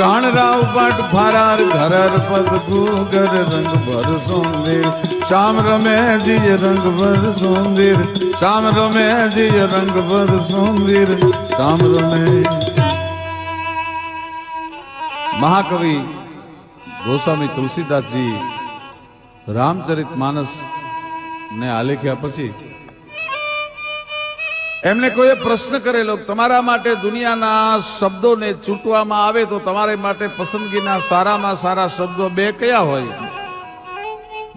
ઘણ રાવ ફરાર ફારાર ઘરર પદ ગુગર રંગ ભર સોંદીર. શામ રમે જીય રંગ ભર સોંદીર. શામ રમે જીય રંગ ભર સોંદીર. શામ રમે. મહાકવિ ગોસ્વામી તુલસીદાસજી રામચરિત માનસ ને આલેખ્યા પછી એમને કોઈએ પ્રશ્ન કરેલો તમારા માટે દુનિયાના શબ્દોને ચૂંટવામાં આવે તો તમારા માટે પસંદગીના સારામાં સારા શબ્દો બે કયા હોય?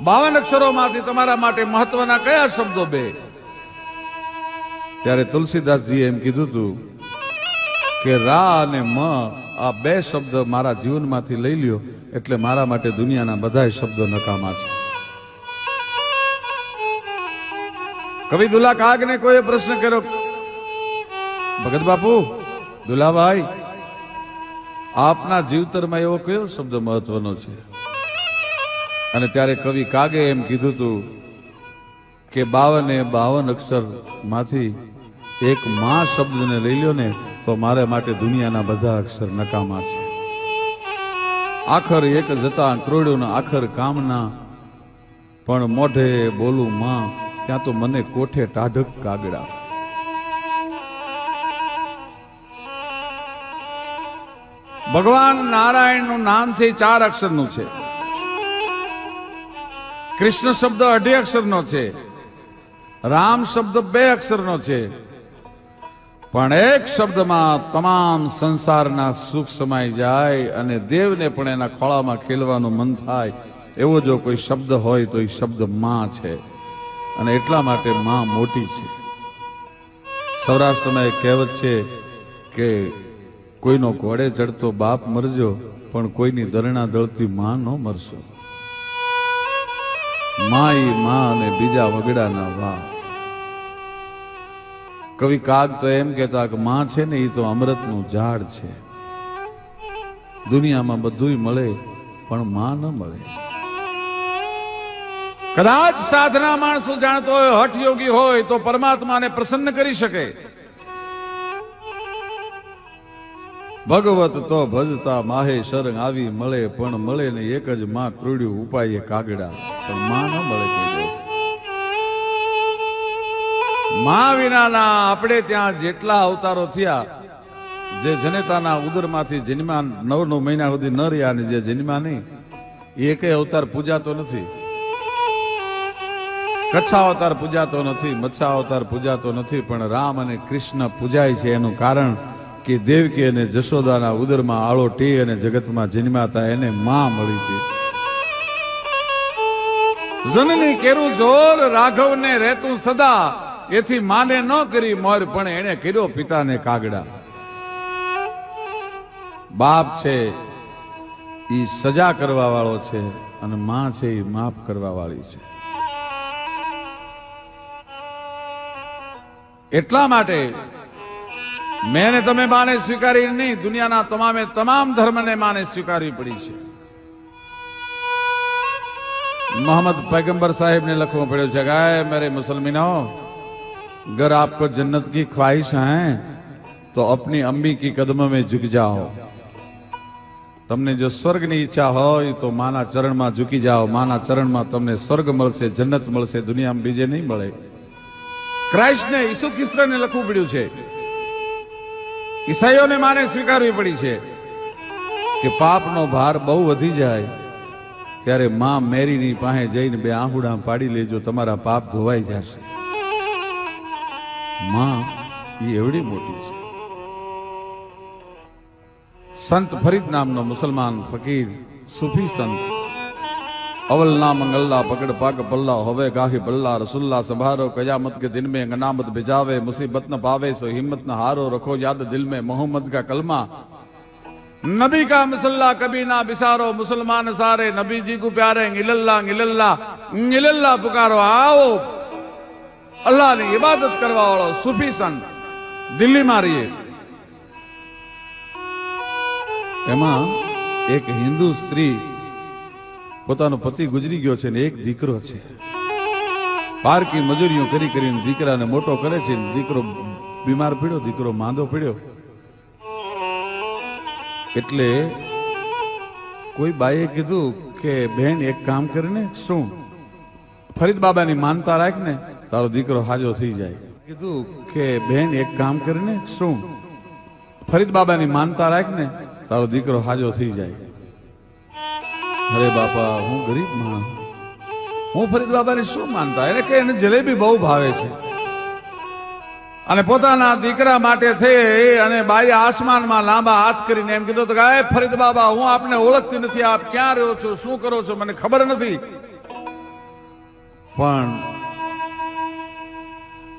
બાવન અક્ષરોમાંથી તમારા માટે મહત્વના કયા શબ્દો બે? ત્યારે તુલસીદાસજીએ એમ કીધું હતું કે રા અને મ આ બે શબ્દ મારા જીવનમાંથી લઈ લ્યો, એટલે મારા માટે દુનિયાના બધા શબ્દો નકામા છે. કવિ દુલા કાગને કોઈ પ્રશ્ન કર્યો? ભગત બાપુ, દુલાભાઈ, આપના જીવતરમાં એવો કયો શબ્દ મહત્વનો છે? અને ત્યારે કવિ કાગે એમ કીધું હતું કે બાવને બાવન અક્ષરમાંથી એક મા શબ્દને લઈ લ્યો ને તો મારા માટે દુનિયાના બધા અક્ષર નકામા છે. આખર એક જતા ક્રોડ્યું આખર કામના, પણ મોઢે બોલું માં ત્યાં તો મને કોઠે ટાઢક કાગડા. ભગવાન નારાયણનું નામ છે ચાર અક્ષરનું છે. કૃષ્ણ શબ્દ અઢી અક્ષરનો છે. રામ શબ્દ બે અક્ષરનો છે. પણ એક શબ્દમાં તમામ સંસારના સુખ સમાઈ જાય અને દેવને પણ એના ખોળામાં ખેલવાનું મન થાય. એવો જો કોઈ શબ્દ હોય તો એ શબ્દમાં છે. અને એટલા માટે માં મોટી છે. સૌરાષ્ટ્રમાં એક કહેવત છે કે કોઈનો ઘોડે ચડતો બાપ મરજો, પણ કોઈની દરણા દળતી માં ન મરશો. માં ઈ માં અને બીજા વગડાના વા. કવિ કાગ તો એમ કહેતા કે માં છે ને એ તો અમૃતનું ઝાડ છે. દુનિયામાં બધુંય મળે, પણ માં ન મળે. કદાચ સાધના માણસો જાણતો હોય, હઠ યોગી હોય, તો પરમાત્માને પ્રસન્ન કરી શકે. ભગવત તો ભજતા માહે શરંગ આવી મળે, પણ મળે ને એક જ માં ક્રુડ્યું ઉપાય કાગડા. પણ માં ન મળે માં વિનાના આપણે ત્યાં જેટલા અવતારો થયા, જે જનેતાના ઉદરમાંથી જન્મા નવ નવ મહિના સુધી ન રહ્યા અને જે જન્મા નહીં, એકે અવતાર પૂજાતો નથી. કચ્છા અવતાર પૂજાતો નથી મચ્છા અવતાર પૂજાતો નથી, પણ રામ અને કૃષ્ણ પૂજાય છે એનું કારણ કે દેવકી અને જશોદાના ઉદરમાં આળો ટી અને જગતમાં જન્માતા એને માં મળી હતી. જનની કેરું જોર રાઘવને રહેતું સદા, એથી માને ન કરી મોર, પણ એને કર્યો પિતાને કાગડા. બાપ છે, ઈ સજા કરવા વાળો છે અને માં છે, ઈ માફ કરવા વાળી છે. એટલા માટે મેં ને તમે માને સ્વીકારી નહીં દુનિયાના તમામે તમામ ધર્મને માને સ્વીકારવી પડી છે मोहम्मद पैगंबर साहिब ने लखों पढ़ो जगाए मेरे मुसलमानों अगर आपको जन्नत की ख्वाहिश है तो अपनी अम्मी की कदमों में झुक जाओ તમને જો સ્વર્ગની ઈચ્છા હોય તો માના ચરણમાં ઝૂકી જાઓ માના ચરણમાં તમને સ્વર્ગ મળશે જન્નત મળશે દુનિયામાં બીજે નહીં મળે ક્રાઇસ્ટને ઈસુ ખ્રિસ્તને લખવું પડ્યું છે. ઈસાઈઓને માને સ્વીકારવી પડી છે કે પાપનો ભાર બહુ વધી જાય ત્યારે માં મેરીની પાસે જઈને બે આહુડા પાડી લેજો, તમારા પાપ ધોવાઈ જશે. માં એ એવડી મોટી છે. સંત ફરીદ નામનો મુસલમાન ફકીર, સુફી સંત અવલ ના મંગલ્લા પકડ પાક પલ્લા હોવે ગાહી બલ્લા રસુલ્લા સંભારો કયામત के दिन में गनामत भिजावे मुसीबत न पावे सो हिम्मत न हारो रखो याद दिल में मोहम्मद का कलमा नबी का मसल्ला कभी ना बिसारो मुसलमान सारे नबी जी को प्यारे गिलल्ला गिलल्ला गिलल्ला पुकारो आओ अल्लाह ની ઇબાદત કરવા વાળો સુફી સંત દિલ્હીમાં રહીએ એમાં એક હિન્દુ સ્ત્રી પોતાનો પતિ ગુજરી ગયો છે ને એક દીકરો છે. પારકી મજૂરીઓ કરી કરીને દીકરાને મોટો કરે છે દીકરો બીમાર પડ્યો, દીકરો માંદો પડ્યો. એટલે કોઈ બાઈએ કીધું કે, બેન, એક કામ કરીને શું? ફરીદ બાબાની માનતા રાખ ને, તારો દીકરો હાજો થઈ જાય. કીધું કે, બેન, એક કામ કરીને શું? ફરીદ બાબાની માનતા રાખ ને, તારો દીકરો હાજો થઈ જાય. અરે બાપા, હું ગરીબ માણસ. હું ફરીદ બાબાને શું માનતા? એને કે એને જલેબી બહુ ભાવે છે. અને પોતાના દીકરા માટે થઈ અને બાઈ આસમાનમાં લાંબા હાથ કરીને એમ કીધું તો ફરીદ બાબા, હું આપને ઓળખતી નથી. આપ ક્યાં રહ્યો છો? શું કરો છો? મને ખબર નથી. પણ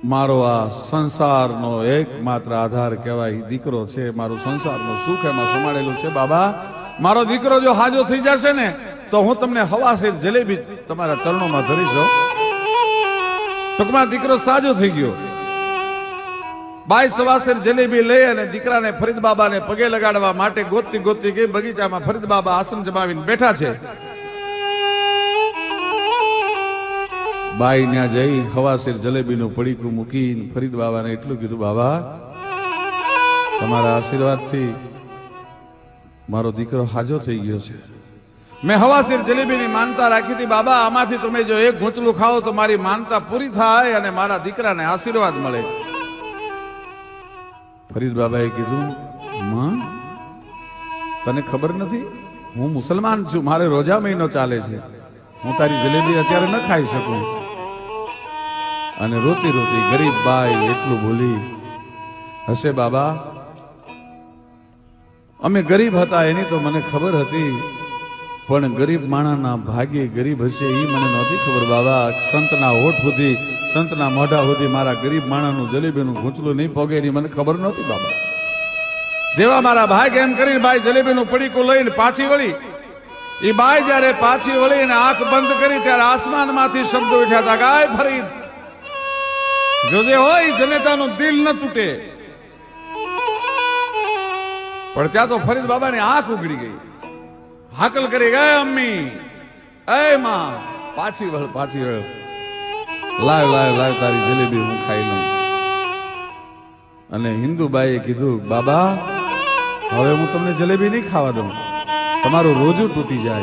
મારો આ સંસારનો એકમાત્ર આધાર કહેવાય દીકરો છે. મારું સંસારનો સુખ એમાં સમાડેલું છે. બાબા મારો દીકરો જો હાજો થઈ જશે ને, તો હું તમને હવાસેર જલેબી તમારા ચરણોમાં ધરીશ. ટૂંકમાં દીકરો સાજો થઈ ગયો બાઈ સવાસેર જલેબી લઈ અને દીકરાને ફરીદ બાબાને પગે લગાડવા માટે ગોતતી ગોતતી ગઈ બગીચામાં ફરીદ બાબા આસન જમાવીને બેઠા છે બાઈ ત્યાં જઈ હવાસેર જલેબીનું પડીકું મૂકીને ફરીદ બાબાને એટલું કીધું, બાબા, તમારા આશીર્વાદથી મારો દીકરો હાજો થઈ ગયો છે. મેં હવાસીર જલેબીની માનતા રાખી હતી, બાબા, આમાંથી તમે જો એક ઘૂંચલું ખાઓ તો મારી માનતા પૂરી થાય અને મારા દીકરાને આશીર્વાદ મળે. ફરીદ બાબાએ કીધું, માં, તને ખબર નથી? હું મુસલમાન છું, મારે રોજા મહિનો ચાલે છે. હું તારી જલેબી અત્યારે ન ખાઈ શકું. અને રોતી રોતી ગરીબ બાઈ એટલું ભૂલી, હશે બાબા અમે ગરીબ હતા, એની તો મને ખબર હતી. પણ ગરીબ માણાના ભાગે ગરીબ હશે એ મને નહોતી ખબર, બાબા. સંતના હોઠ સુધી, સંતના મોઢા સુધી મારા ગરીબ માણાનું જલેબીનું ઘૂંચલું નહીં પોગે, એની મને ખબર નહોતી, બાબા. જેવા મારા ભાઈ એમ કરીને ભાઈ જલેબીનું પડીકું લઈને પાછી વળી. એ બાઈ જ્યારે પાછી વળીને આંખ બંધ કરી ત્યારે આસમાનમાંથી શબ્દો ઉઠ્યા હતા, ગાય ફરી જોજે હોય, જનેતાનું દિલ ન તૂટે. પણ ત્યાં તો ફરીદ બાબાની આંખ ઉગડી ગઈ. હાકલ કરી ગયા અમ્મી, એ માં, પાછી વળ પાછી વળ. લાવ લાવ લાવ તારી જલેબી હું ખાઈ લઉં. અને હિન્દુબાઈએ કીધું, બાબા, હવે હું તમને જલેબી નહીં ખાવા દઉં. તમારું રોજું તૂટી જાય.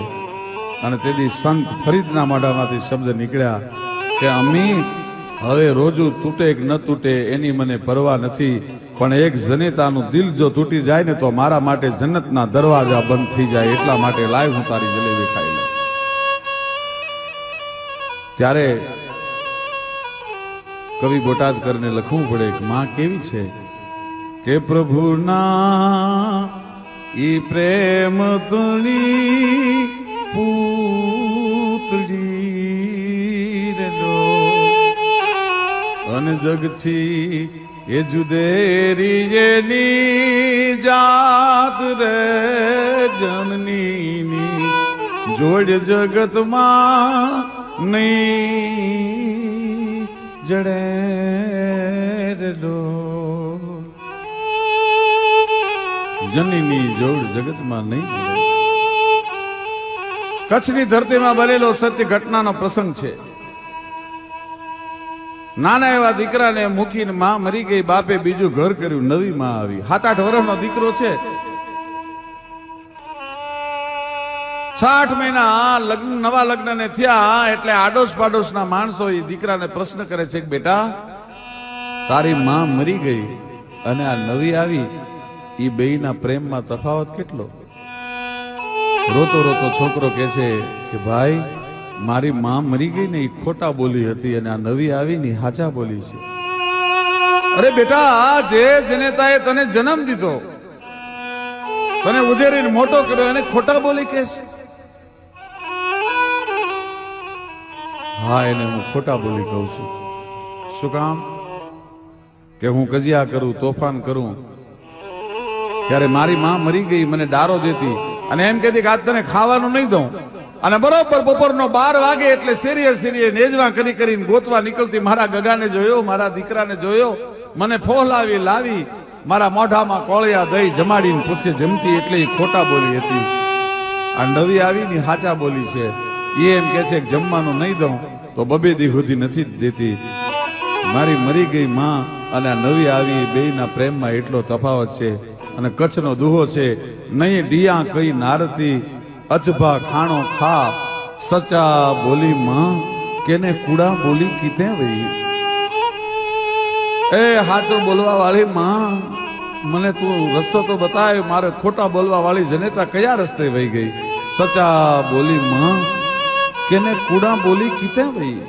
અને તેથી સંત ફરીદના મોઢામાંથી શબ્દ નીકળ્યા કે, અમ્મી હવે રોજુ તૂટે કે ન તૂટે એની મને પરવા નથી. પણ એક જનેતાનું દિલ જો તૂટી જાય ને તો મારા માટે જન્નતના દરવાજા બંધ થઈ જાય. એટલા માટે લાઈવ હું તારી જલેબી ખાઈ લઉં. ત્યારે કવિ બોટાદ કરીને લખવું પડે કે માં કેવી છે? કે પ્રભુના ઈ પ્રેમ તુણી પૂતળી જગથી એ જુદેરી એની જાત રે જનની જોડ જગતમાં નહીં જડે જનીની જોડ જગતમાં નહીં કચ્છની ધરતીમાં બનેલો સત્ય ઘટનાનો પ્રસંગ છે. નાના એવા દીકરાને મૂકીને માં મરી ગઈ, બાપે બીજું ઘર કર્યું, નવી માં આવી. સાત આઠ વર્ષનો દીકરો છે. સાઠ મહિના લગ્ન, નવા લગ્ન ને થયા, એટલે આડોશ પાડોશના માણસો એ દીકરાને પ્રશ્ન કરે છે કે, બેટા, તારી માં મરી ગઈ અને આ નવી આવી એ બેયના પ્રેમમાં તફાવત કેટલો? રોતો રોતો છોકરો કહે છે કે, ભાઈ મારી માં મરી ગઈ ને એ ખોટા બોલી હતી અને આ નવી આવી ને હાચા બોલી છે. અરે બેટા જે જનેતાએ તને જન્મ દીધો, તને ઉજેરીને મોટો કર્યો, એને ખોટા બોલી કે હા, એને હું ખોટા બોલી કહું છું. શું કામ? કે હું કજિયા કરું, તોફાન કરું? ત્યારે મારી માં મરી ગઈ, મને ડારો દેતી અને એમ કહેતી કે આજ તને ખાવાનું નહીં દઉં. અને બરોબર બપોરનો બાર વાગે એટલે શેરીએ શેરીએ નેજવા કરી કરીને ગોતવા નીકળતી મારા ગગાને જોયો, મારા દીકરાને જોયો, મને ફોહલાવી, લાવી, મારા મોઢામાં કોળિયા દઈ જમાડીને પૂછે, જમતી એટલે ખોટા બોલી હતી. આ નવી આવી ને હાચા બોલી છે. એ એમ કે છે જમવાનું નહીં દઉં તો બબે દી સુધી નથી દેતી. મારી મરી ગઈ માં અને આ નવી આવી બેયના પ્રેમમાં એટલો તફાવત છે અને કચ્છનો દુહો છે. નહીં ડિયા કઈ નારતી અજભા ખાણો ખા, સચા બોલી માં, કેને કુડા બોલી કીતે વઈ એ હાચો બોલવા વાળી માં, મને તું રસ્તો તો બતાય, મારે ખોટા બોલવા વાળી જનેતા કયા રસ્તે વહી ગઈ? સચા બોલી માં, કેને કુડા બોલી કીતે વઈ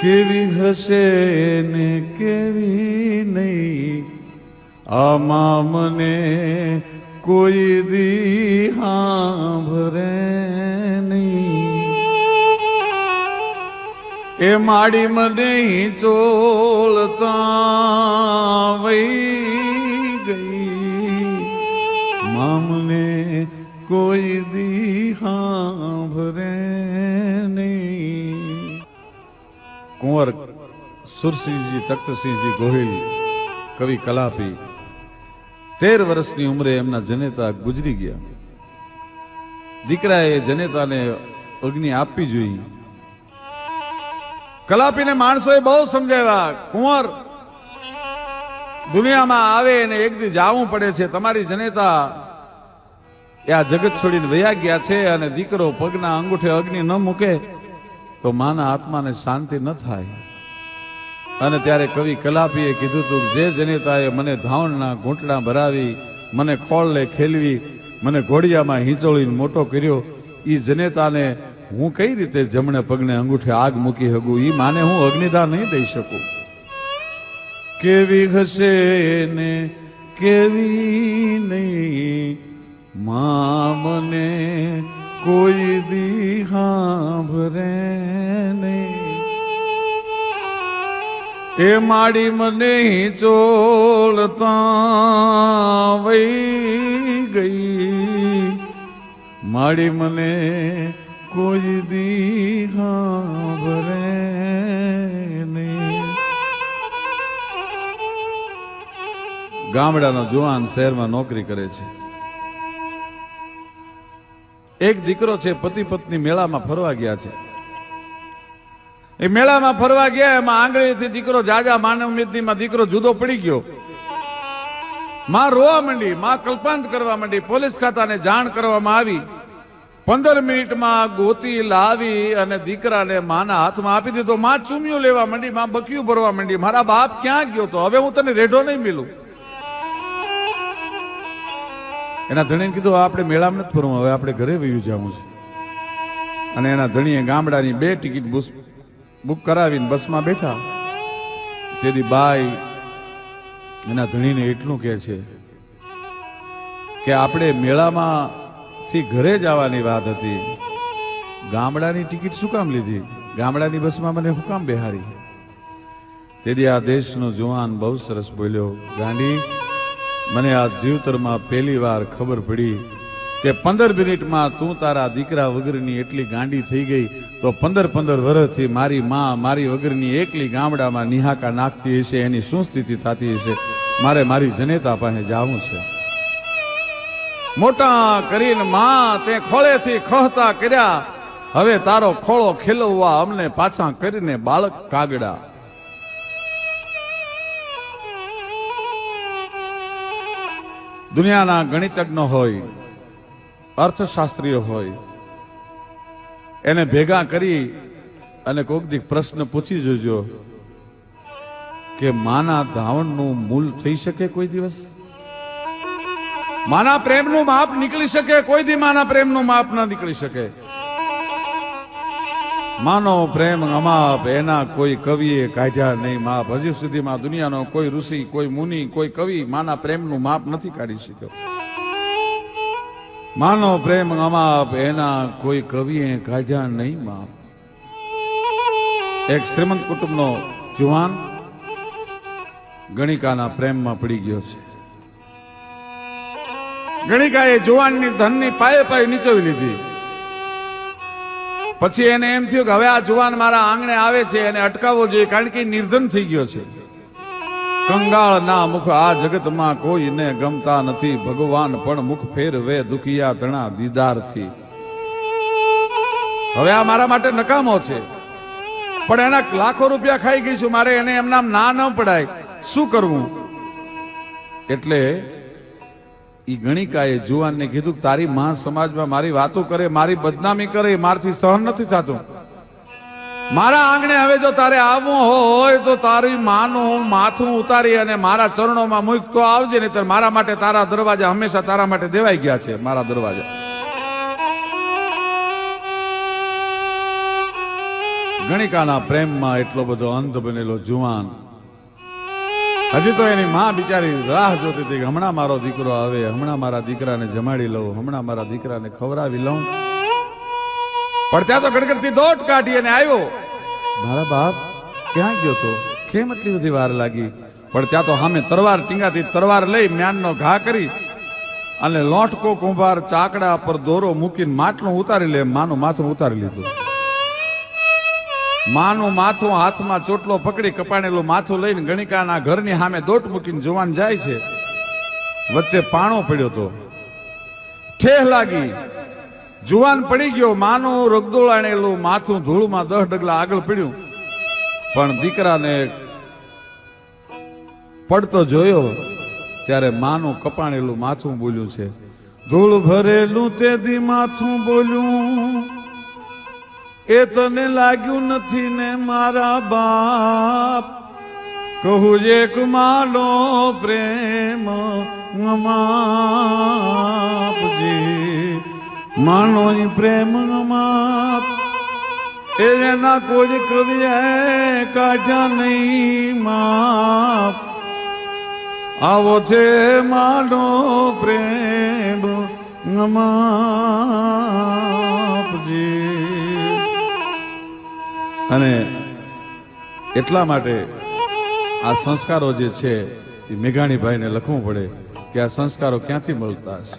કેવી હશે ને કેવી નહીં? આમાં મને કોઈ દી હાંભરે નહીં. એ માડી મને ચોલતા વઈ ગઈ. મામને કોઈ દી હાંભરે નહીં. કુંવર સુરસિંહજી, તખ્તસિંહજી ગોહિલ કવિ કલાપી તેર વર્ષની ઉંમરે એમના જનેતા ગુજરી ગયા. દીકરાએ જનેતાને અગ્નિ આપવી જોઈએ કલાપીને માણસોએ બહુ સમજાવ્યા, કુંવર, દુનિયામાં આવે અને એક દી જાવું પડે છે. તમારી જનેતા એ આ જગત છોડીને વયા ગયા છે અને દીકરો પગના અંગૂઠે અગ્નિ ન મૂકે તો માના આત્માને શાંતિ ન થાય. અને ત્યારે કવિ કલાપીએ કીધું હતું જે જનેતાએ મને ધાવણના ઘૂંટડા ભરાવી, મને ખોળલે ખેલવી, મને ઘોડિયામાં હિંચોળીને મોટો કર્યો એ જનેતાને હું કઈ રીતે જમણે પગને અંગૂઠે આગ મૂકી શકું એ માને હું અગ્નિદાન નહીં દઈ શકું. કેવી હશે ને કેવી નહીં, મા મને કોઈ દી હાંભરે નહીં. એ માડી મને ચોલતા વઈ ગઈ. માડી મને કોઈ દી ગામડાનો જુવાન શહેરમાં નોકરી કરે છે. એક દીકરો છે પતિ પત્ની મેળામાં ફરવા ગયા છે. એ મેળામાં ફરવા ગયા, એમાં આંગળીથી દીકરો જાજા માનવમાં દીકરો જુદો પડી ગયો. માં રોવા માંડી, માં કલ્પાંત કરવા માંડી, પોલીસ ખાતાને જાણ કરવામાં આવી. પંદર મિનિટમાં ગોતી લાવી અને દીકરાને માના હાથમાં આપી દીધો. માં ચૂમિયું લેવા માંડી, માં બકિયું ભરવા માંડી. મારા બાપ ક્યાં ગયો તો? હવે હું તને રેઢો નહીં મિલું. એના ધણીને કીધું આપણે મેળામાં નથી ફરવું હવે આપણે ઘરે વયું જવું છે. અને એના ધણીએ ગામડાની બે ટિકિટ બુક કરાવીને બસમાં બેઠા. તેથી બાઈ એના ધણીને એટલું કહે છે કે આપણે મેળામાં થી ઘરે જવાની વાત હતી. ગામડાની ટિકિટ શું કામ લીધી? ગામડાની બસમાં મને શું કામ બેહારી તેથી આ દેશનો જુવાન બહુ સરસ બોલ્યો, ગાંડી, મને આ જીવતરમાં પહેલી વાર ખબર પડી કે પંદર મિનિટમાં તું તારા દીકરા વગરની એટલી ગાંડી થઈ ગઈ, તો પંદર પંદર વર્ષથી મારી માં મારી વગરની એકલી ગામડામાં નિહાકા નાખતી હશે, એની શું સ્થિતિ થતી હશે? મારે મારી જનેતા પાસે જવું છે. મોટા કરીને માં તે ખોળેથી ખહતા કર્યા, હવે તારો ખોળો ખેલવવા અમને પાછા કરીને બાળક કાગડા. દુનિયાના ગણિતજ્ઞ હોય અર્થશાસ્ત્રીય હોય, એને ભેગા કરી અને કોઈક દી પ્રશ્ન પૂછી જોજો કે માના ધાવણનું મૂલ થઈ શકે કોઈ દિવસ? માના પ્રેમનું માપ નીકળી શકે, કોઈ દી માના પ્રેમનું માપ ન નીકળી શકે. માનો પ્રેમ અમાપ, એના કોઈ કવિએ કાઢ્યા નહીં. માપ હજી સુધીમાં દુનિયાનો કોઈ ઋષિ, કોઈ મુનિ, કોઈ કવિ માના પ્રેમનું માપ નથી કાઢી શક્યો. માનો પ્રેમ અમાપ, એના કોઈ કવિએ કાઢ્યા નહીં માપ. એક શ્રીમંત કુટુંબનો જુવાન ગણિકાના પ્રેમમાં પડી ગયો છે. ગણિકાએ જુવાનની ધનની પાયે પાયે નીચવી લીધી. પછી એને એમ થયું કે હવે આ જુવાન મારા આંગણે આવે છે, એને અટકાવવો જોઈએ, કારણ કે નિર્ધન થઈ ગયો છે. કંગાળ ના મુખ આ જગતમાં કોઈને ગમતા નથી. ભગવાન પણ મુખ ફેરવે દુખિયા તણા દીદારથી. હવે આ મારા માટે નકામો છે. પણ એના લાખો રૂપિયા ખાઈ ગઈ છું. મારે એને એમના ના ન પડાય. શું કરવું? એટલે ઈ ગણિકાએ જુવાનને કીધું તારી મહા સમાજમાં મારી વાતો કરે, મારી બદનામી કરે, મારથી સહન નથી થતું. મારા આંગણે હવે જો તારે આવવું હોય તો તારી માનું માથું ઉતારી અને મારા ચરણોમાં મૂક તો આવજે નહીં મારા માટે તારા દરવાજા હંમેશા તારા માટે દેવાઈ ગયા છે, મારા દરવાજા. ગણિકાના પ્રેમમાં એટલો બધો અંત બનેલો જુવાન. હજી તો એની માં બિચારી રાહ જોતી હતી હમણાં મારો દીકરો આવે, હમણાં મારા દીકરાને જમાડી લઉં, હમણાં મારા દીકરાને ખવડાવી લઉં. પણ ત્યાં તો ગડગડતી દોટ કાઢી અને આવ્યો. મારા બાપ, ક્યાં ગયો તો? કેમ એટલી બધી વાર લાગી? પણ ત્યાં તો સામે તરવાર ટીંગાથી તરવાર લઈ મ્યાનનો ઘા કરી અને લોટકો કુંભાર ચાકડા પર દોરો મૂકીને માટલું ઉતારી લે, માનું માથું ઉતારી લીધું. માનું માથું હાથમાં ચોટલો પકડી કપાણેલું માથું લઈને ગણિકાના ઘરની સામે દોટ મૂકીને જોવાન જાય છે. વચ્ચે પાણો પડ્યો તો. ઠેહ લાગી. જુવાન પડી ગયો, માનું રગદોળાણેલું માથું ધૂળમાં દસ ડગલા આગળ પડ્યું. પણ દીકરાને પડતો જોયો, ત્યારે માનું કપાણેલું માથું બોલ્યું છે, ધૂળ ભરેલું તેથી માથું બોલ્યું. એ તને લાગ્યું નથી ને મારા બાપ. કહું એક માલો પ્રેમ માપજી માનો ઈ પ્રેમ માપ એના કોઈ કવિએ કાઢ્યા નહીં માપ. આવો છે માનો પ્રેમ માપજી અને એટલા માટે આ સંસ્કારો જે છે, એ મેઘાણીભાઈને લખવું પડે કે આ સંસ્કારો ક્યાંથી મળતા હશે?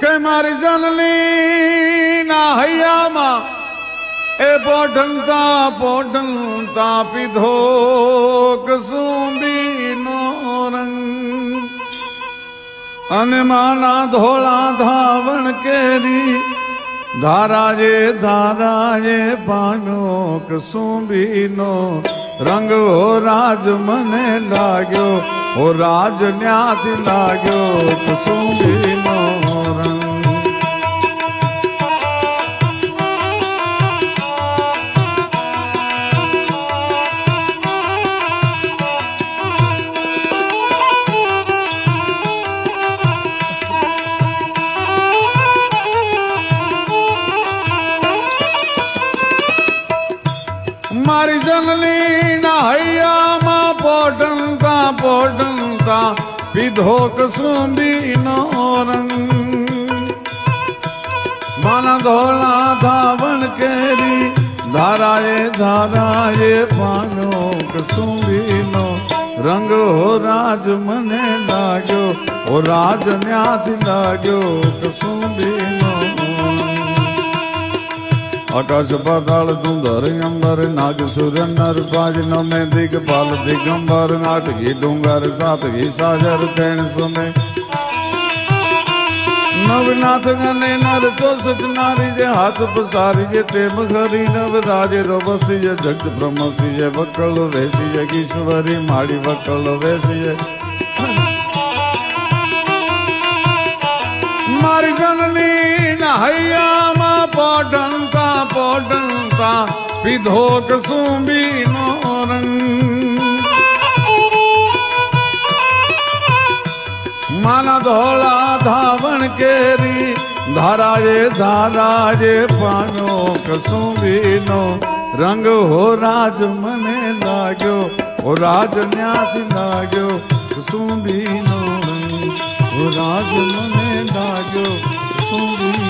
કે મારી જનની ના હૈયામાં એ પોઢનતા પોઢનતા પીધો કસુંબીનો રંગ. અને માના ધોળા ધાવણ કેરી ધારાજે ધારાજે પાનો કસુંબીનો રંગ. હો રાજ મને લાગ્યો, હો રાજ ન્યાથી લાગ્યો કસુંબીનો રંગ પીધો કસુંબી નો રંગ. માના ધોળા ધાવણ કેરી, ધારાએ ધારાએ પાનો કસુંબી નો રંગ. હો રાજ મને લાગ્યો, હો રાજ ન્યાથી લાગ્યો કસુંબી નો આકાશ પાતાળ સુંદર અંબર નાગ સૂર્ય નર પાજ નમે દિગપાલ દિગંબર નાટકી ડુંગર સાતકી સાજર તેણ સુમે નવનાથ ગને નર ચોસઠ નારી જે હાથ પસારી જે તેમ ખરી નવ રાજે રોબસી જે જગત બ્રહ્મસી જે વકલ વેસી જે ઈશ્વરી માડી વકલ વેસી જે નહૈયામાં પોટંતા પોટંતા વિધોક પોઢંતા પોઢંતા પીધો કસુંબી નો રંગ. માના ધોળા ધાવણ કેરી ધારાજે ધારાજે પાનો કસુંબીનો રંગ. હો રાજ મને લાગ્યો, હો રાજ ન્યાસ લાગ્યો કસુંબી નો રંગ હો રાજ મને ડાજો સુરી